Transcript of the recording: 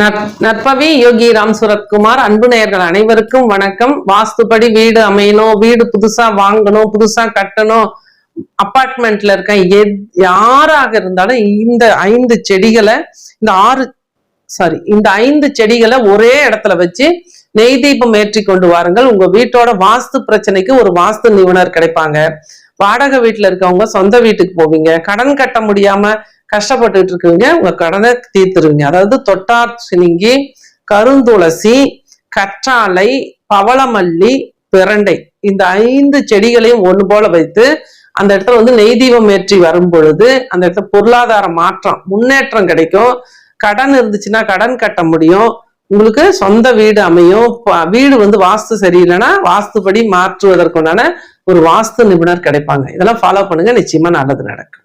நற்பவி யோகி ராம் சுரத்குமார் அன்பு நேயர்கள் அனைவருக்கும் வணக்கம். வாஸ்துபடி வீடு அமையணும் வீடு புதுசா வாங்கணும் புதுசா கட்டணும். அப்பார்ட்மெண்ட்ல இருக்க யாராக இருந்தாலும் இந்த ஐந்து செடிகளை இந்த ஆறு சாரி இந்த ஐந்து செடிகளை ஒரே இடத்துல வச்சு நெய் தீபம் ஏற்றி கொண்டு வாருங்கள். உங்க வீட்டோட வாஸ்து பிரச்சனைக்கு ஒரு வாஸ்து நிபுணர் கிடைப்பாங்க. வாடகை வீட்டுல இருக்கவங்க சொந்த வீட்டுக்கு போவீங்க. கடன் கட்ட முடியாம கஷ்டப்பட்டுட்டு இருக்குவீங்க உங்க கடனை தீர்த்துருவீங்க. அதாவது தொட்டார் சினிங்கி கருந்துளசி கற்றாழை பவளமல்லி பிரண்டை. இந்த ஐந்து செடிகளையும் ஒன்று போல வைத்து அந்த இடத்துல வந்து நெய் தீபம் ஏற்றி வரும் பொழுது அந்த இடத்துல பொருளாதார மாற்றம் முன்னேற்றம் கிடைக்கும். கடன் இருந்துச்சுன்னா கடன் கட்ட முடியும். உங்களுக்கு சொந்த வீடு அமையும். வீடு வந்து வாஸ்து சரியில்லைன்னா வாஸ்துபடி மாற்றுவதற்குண்டான ஒரு வாஸ்து நிபுணர் கிடைப்பாங்க. இதெல்லாம் ஃபாலோ பண்ணுங்க. நிச்சயமா நல்லது நடக்கும்.